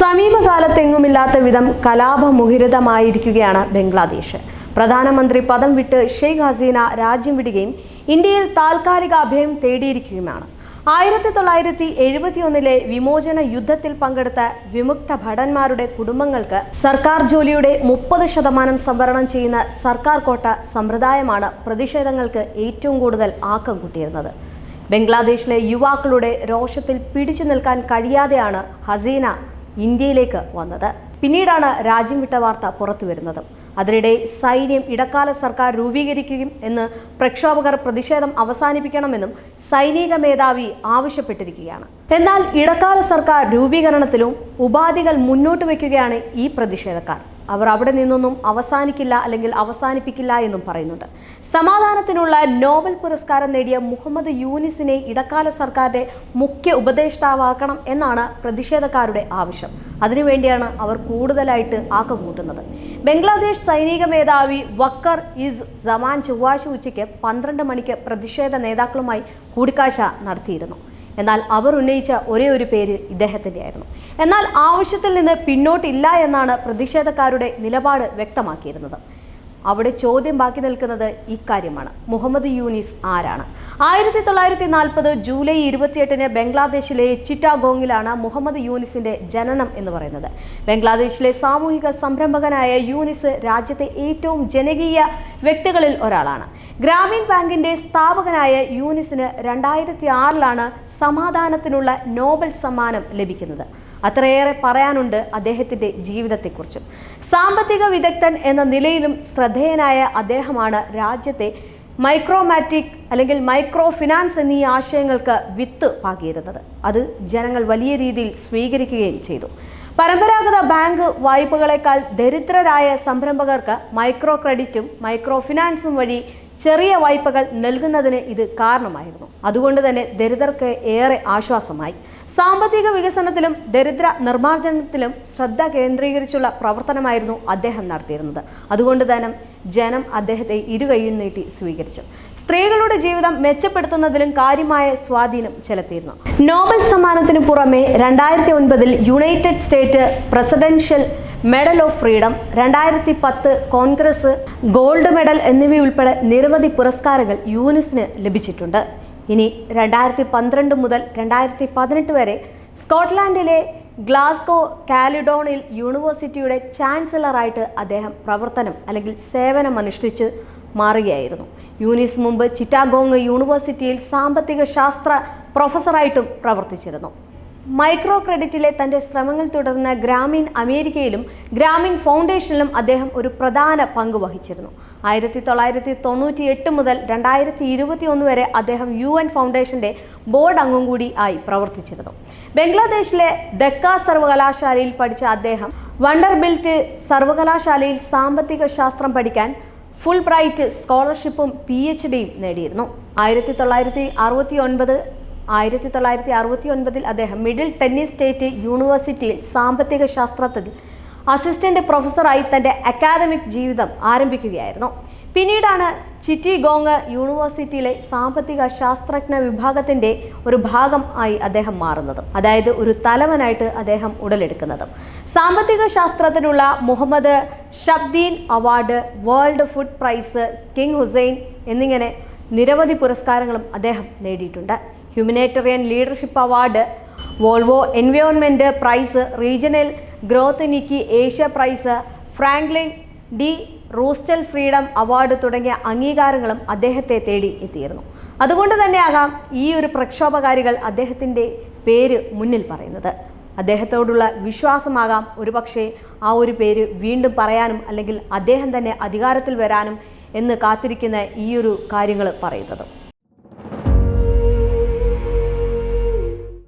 സമീപകാലത്തെങ്ങുമില്ലാത്ത വിധം കലാപമുഖരിതമായിരിക്കുകയാണ് ബംഗ്ലാദേശ്. പ്രധാനമന്ത്രി പദം വിട്ട് ഷെയ്ഖ് ഹസീന രാജ്യം വിടുകയും ഇന്ത്യയിൽ താൽക്കാലിക അഭയം തേടിയിരിക്കുകയുമാണ്. ആയിരത്തി തൊള്ളായിരത്തി എഴുപത്തിയൊന്നിലെ വിമോചന യുദ്ധത്തിൽ പങ്കെടുത്ത വിമുക്ത ഭടന്മാരുടെ കുടുംബങ്ങൾക്ക് സർക്കാർ ജോലിയുടെ മുപ്പത് ശതമാനം സംവരണം ചെയ്യുന്ന സർക്കാർ കോട്ട സമ്പ്രദായമാണ് പ്രതിഷേധങ്ങൾക്ക് ഏറ്റവും കൂടുതൽ ആക്കം കൂട്ടിയിരുന്നത്. ബംഗ്ലാദേശിലെ യുവാക്കളുടെ രോഷത്തിൽ പിടിച്ചു നിൽക്കാൻ കഴിയാതെയാണ് ഹസീന ഇന്ത്യയിലേക്ക് വന്നത്. പിന്നീടാണ് രാജ്യം വിട്ട വാർത്ത പുറത്തു വരുന്നത്. അതിനിടെ സൈന്യം ഇടക്കാല സർക്കാർ രൂപീകരിക്കുകയും എന്ന് പ്രക്ഷോഭകർ പ്രതിഷേധം അവസാനിപ്പിക്കണമെന്നും സൈനിക മേധാവി ആവശ്യപ്പെട്ടിരിക്കുകയാണ്. എന്നാൽ ഇടക്കാല സർക്കാർ രൂപീകരണത്തിലും ഉപാധികൾ മുന്നോട്ട് വയ്ക്കുകയാണ് ഈ പ്രതിഷേധക്കാർ. അവർ അവിടെ നിന്നൊന്നും അവസാനിക്കില്ല അല്ലെങ്കിൽ അവസാനിപ്പിക്കില്ല എന്നും പറയുന്നുണ്ട്. സമാധാനത്തിനുള്ള നോബൽ പുരസ്കാരം നേടിയ മുഹമ്മദ് യൂനിസിനെ ഇടക്കാല സർക്കാരിന്റെ മുഖ്യ ഉപദേഷ്ടാവാക്കണം എന്നാണ് പ്രതിഷേധക്കാരുടെ ആവശ്യം. അതിനുവേണ്ടിയാണ് അവർ കൂടുതലായിട്ട് ആക്കം കൂട്ടുന്നത് ബംഗ്ലാദേശ് സൈനിക മേധാവി വക്കർ ഇസ് സമാൻ ചൊവ്വാഴ്ച ഉച്ചയ്ക്ക് പന്ത്രണ്ട് മണിക്ക് പ്രതിഷേധ നേതാക്കളുമായി കൂടിക്കാഴ്ച നടത്തിയിരുന്നു. എന്നാൽ അവർ ഉന്നയിച്ച ഒരേ ഒരു പേര് ഇദ്ദേഹത്തിന്റെ ആയിരുന്നു എന്നാൽ ആവശ്യത്തിൽ നിന്ന് പിന്നോട്ടില്ല എന്നാണ് പ്രതിഷേധക്കാരുടെ നിലപാട് വ്യക്തമാക്കിയിരുന്നത്. അവിടെ ചോദ്യം ബാക്കി നിൽക്കുന്നത് ഇക്കാര്യമാണ്. മുഹമ്മദ് യൂനിസ് ആരാണ്? ആയിരത്തി തൊള്ളായിരത്തി നാൽപ്പത് ജൂലൈ ഇരുപത്തിയെട്ടിന് ബംഗ്ലാദേശിലെ ചിറ്റാഗോങ്ങിലാണ് മുഹമ്മദ് യൂനിസിന്റെ ജനനം എന്ന് പറയുന്നത്. ബംഗ്ലാദേശിലെ സാമൂഹിക സംരംഭകനായ യൂനിസ് രാജ്യത്തെ ഏറ്റവും ജനകീയ വ്യക്തികളിൽ ഒരാളാണ്. ഗ്രാമീൺ ബാങ്കിന്റെ സ്ഥാപകനായ യൂനിസിന് രണ്ടായിരത്തി ആറിലാണ് സമാധാനത്തിനുള്ള നോബൽ സമ്മാനം ലഭിക്കുന്നത്. അത്രയേറെ പറയാനുണ്ട് അദ്ദേഹത്തിന്റെ ജീവിതത്തെക്കുറിച്ചും. സാമ്പത്തിക വിദഗ്ധൻ എന്ന നിലയിലും ശ്രദ്ധേയനായ അദ്ദേഹമാണ് രാജ്യത്തെ മൈക്രോമാറ്റിക് അല്ലെങ്കിൽ മൈക്രോ ഫിനാൻസ് എന്നീ ആശയങ്ങൾക്ക് വിത്ത് പാകിയിരുന്നത്. അത് ജനങ്ങൾ വലിയ രീതിയിൽ സ്വീകരിക്കുകയും ചെയ്തു. പരമ്പരാഗത ബാങ്ക് വായ്പകളെക്കാൾ ദരിദ്രരായ സംരംഭകർക്ക് മൈക്രോ ക്രെഡിറ്റും മൈക്രോ ഫിനാൻസും വഴി ചെറിയ വായ്പകൾ നൽകുന്നതിന് ഇത് കാരണമായിരുന്നു. അതുകൊണ്ട് തന്നെ ദരിദ്രർക്ക് ഏറെ ആശ്വാസമായി. സാമ്പത്തിക വികസനത്തിലും ദരിദ്ര നിർമ്മാർജനത്തിലും ശ്രദ്ധ കേന്ദ്രീകരിച്ചുള്ള പ്രവർത്തനമായിരുന്നു അദ്ദേഹം നടത്തിയിരുന്നത്. അതുകൊണ്ട് തന്നെ ജനം അദ്ദേഹത്തെ ഇരുകൈയും നീട്ടി സ്വീകരിച്ചു. സ്ത്രീകളുടെ ജീവിതം മെച്ചപ്പെടുത്തുന്നതിലും കാര്യമായ സ്വാധീനം ചെലുത്തിയിരുന്നു. നോബൽ സമ്മാനത്തിന് പുറമെ രണ്ടായിരത്തി ഒൻപതിൽ United State presidential medal of freedom രണ്ടായിരത്തി പത്ത് കോൺഗ്രസ് ഗോൾഡ് മെഡൽ എന്നിവയുൾപ്പെടെ നിരവധി പുരസ്കാരങ്ങൾ യൂനിസിന് ലഭിച്ചിട്ടുണ്ട്. ഇനി രണ്ടായിരത്തി പന്ത്രണ്ട് മുതൽ രണ്ടായിരത്തി പതിനെട്ട് വരെ സ്കോട്ട്ലാൻഡിലെ ഗ്ലാസ്കോ കാലിഡോണിൽ യൂണിവേഴ്സിറ്റിയുടെ ചാൻസലറായിട്ട് അദ്ദേഹം പ്രവർത്തനം അല്ലെങ്കിൽ സേവനം അനുഷ്ഠിച്ച് മാറുകയായിരുന്നു. യൂനിസ് മുമ്പ് ചിറ്റാഗോങ് യൂണിവേഴ്സിറ്റിയിൽ സാമ്പത്തിക ശാസ്ത്ര പ്രൊഫസറായിട്ടും പ്രവർത്തിച്ചിരുന്നു. മൈക്രോ ക്രെഡിറ്റിലെ തന്റെ ശ്രമങ്ങൾ തുടർന്ന് ഗ്രാമീൺ അമേരിക്കയിലും ഗ്രാമീൺ ഫൗണ്ടേഷനിലും അദ്ദേഹം ഒരു പ്രധാന പങ്ക് വഹിച്ചിരുന്നു. ആയിരത്തി തൊള്ളായിരത്തി തൊണ്ണൂറ്റി എട്ട് മുതൽ രണ്ടായിരത്തി ഇരുപത്തി ഒന്ന് വരെ അദ്ദേഹം യു എൻ ഫൗണ്ടേഷന്റെ ബോർഡ് അംഗം കൂടി ആയി പ്രവർത്തിച്ചിരുന്നു. ബംഗ്ലാദേശിലെ ദക്ക സർവകലാശാലയിൽ പഠിച്ച അദ്ദേഹം വണ്ടർബിൽറ്റ് സർവകലാശാലയിൽ സാമ്പത്തിക ശാസ്ത്രം പഠിക്കാൻ ഫുൾ ബ്രൈറ്റ് സ്കോളർഷിപ്പും പി എച്ച് ഡിയും നേടിയിരുന്നു. ആയിരത്തി തൊള്ളായിരത്തി അറുപത്തി ഒൻപത് ആയിരത്തി തൊള്ളായിരത്തി അറുപത്തി ഒൻപതിൽ അദ്ദേഹം മിഡിൽ ടെന്നീസ് സ്റ്റേറ്റ് യൂണിവേഴ്സിറ്റിയിൽ സാമ്പത്തിക ശാസ്ത്രത്തിൽ അസിസ്റ്റന്റ് പ്രൊഫസറായി തന്റെ അക്കാദമിക് ജീവിതം ആരംഭിക്കുകയായിരുന്നു. പിന്നീടാണ് ചിറ്റിഗോങ് യൂണിവേഴ്സിറ്റിയിലെ സാമ്പത്തിക ശാസ്ത്രജ്ഞ വിഭാഗത്തിന്റെ ഒരു ഭാഗം ആയി അദ്ദേഹം മാറുന്നത് അതായത് ഒരു തലവനായിട്ട് അദ്ദേഹം ഉടലെടുക്കുന്നത്. സാമ്പത്തിക ശാസ്ത്രത്തിനുള്ള Muhammad Shahabuddin award world food prize King Hussein എന്നിങ്ങനെ നിരവധി പുരസ്കാരങ്ങളും അദ്ദേഹം നേടിയിട്ടുണ്ട്. Humanitarian leadership award Volvo environment prize regional growth Nikkei Asia prize Franklin D Roosevelt freedom award തുടങ്ങിയ അംഗീകാരങ്ങളും അദ്ദേഹത്തെ തേടി എത്തിയിരുന്നു. അതുകൊണ്ട് തന്നെയാകാം ഈ ഒരു പ്രക്ഷോഭകാരികൾ അദ്ദേഹത്തിന്റെ പേര് മുന്നിൽ പറയുന്നത്. അദ്ദേഹത്തോടുള്ള വിശ്വാസമാകാം ഒരുപക്ഷെ ആ ഒരു പേര് വീണ്ടും പറയാനും അല്ലെങ്കിൽ അദ്ദേഹം തന്നെ അധികാരത്തിൽ വരാനും എന്ന് കാത്തിരിക്കുന്ന ഈ ഒരു കാര്യങ്ങൾ പറയുന്നത്.